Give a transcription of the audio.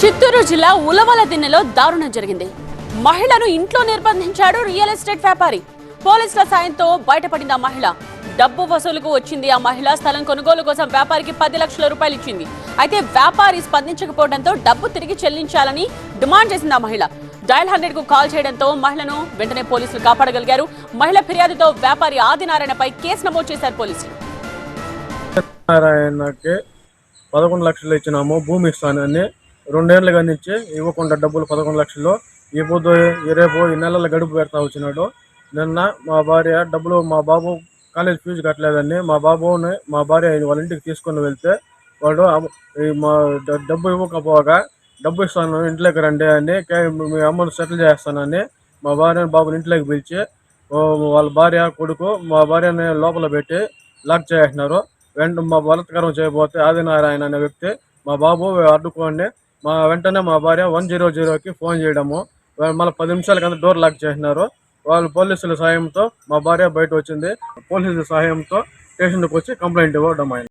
చిత్తూరు జిల్లా ఉలవల దిన్నెలో దారుణం జరిగింది. మహిళను ఇంట్లో నిర్బంధించాడు రియల్ ఎస్టేట్ వ్యాపారి. పోలీసుల సాయంతో బయటపడింది ఆ మహిళ. డబ్బు వసూలుకు వచ్చింది ఆ మహిళ. స్థలం కొనుగోలు కోసం వ్యాపారికి పది లక్షల రూపాయలు ఇచ్చింది. అయితే వ్యాపారి స్పందించకపోవడంతో డబ్బు తిరిగి చెల్లించాలని డిమాండ్ చేసింది ఆ మహిళ. డయల్ హండ్రెడ్కు కాల్ చేయడంతో మహిళను వెంటనే పోలీసులు కాపాడగలిగారు. మహిళ ఫిర్యాదుతో వ్యాపారి ఆదినారాయణపై కేసు నమోదు చేశారు పోలీసులు. నారాయణకి పదకొండు లక్షలు ఇచ్చినాము. భూమి ఇస్తానని రెండేళ్ళుగా నుంచి ఇవ్వకుండా డబ్బులు పదకొండు లక్షలు ఈ పొద్దు ఈ రేపు ఈ నెలల గడుపు పెడతా వచ్చినాడు. నిన్న మా భార్య డబ్బులు మా బాబు కాలేజ్ ఫీజు కట్టలేదని మా బాబుని మా భార్య వాళ్ళ ఇంటికి తీసుకొని వెళ్తే వాడు మా డబ్బు ఇవ్వకపోగా డబ్బు ఇస్తాను ఇంట్లోకి రండి అని మీ అమ్మను సెటిల్ చేస్తానని మా భార్యను బాబుని ఇంట్లోకి పిలిచి వాళ్ళ భార్య కొడుకు మా భార్యని లోపల పెట్టి లాక్ చేసినారు వెంట మా బలత్కారం చేయబోతే ఆదినారాయణ అనే వ్యక్తి మా బాబు అడ్డుకోండి మా వెంటనే మా భార్య వన్ జీరో జీరోకి ఫోన్ చేయడము. మళ్ళీ పది నిమిషాల కింద డోర్ లాక్ చేసినారు. వాళ్ళు పోలీసుల సాయంతో మా భార్య బయట వచ్చింది. పోలీసుల సాయంతో స్టేషన్కి వచ్చి కంప్లైంట్ ఇవ్వడం అయింది.